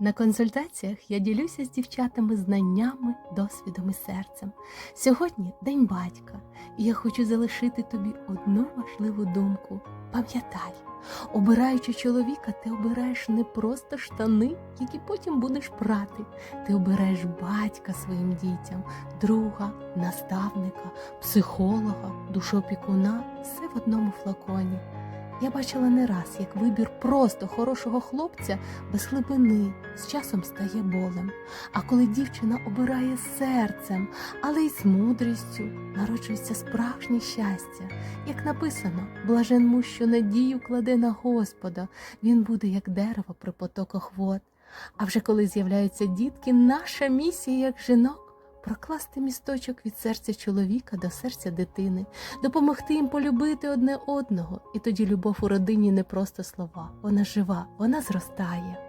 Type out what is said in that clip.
На консультаціях я ділюся з дівчатами знаннями, досвідом і серцем. Сьогодні День батька, і я хочу залишити тобі одну важливу думку. Пам'ятай, обираючи чоловіка, ти обираєш не просто штани, які потім будеш прати. Ти обираєш батька своїм дітям, друга, наставника, психолога, душопікуна, все в одному флаконі. Я бачила не раз, як вибір просто хорошого хлопця без глибини з часом стає болем. А коли дівчина обирає серцем, але й з мудрістю, народжується справжнє щастя. Як написано, блажен муж, що надію кладе на Господа, він буде як дерево при потоках вод. А вже коли з'являються дітки, наша місія як жінок. Прокласти місточок від серця чоловіка до серця дитини, допомогти їм полюбити одне одного, і тоді любов у родині не просто слова, вона жива, вона зростає.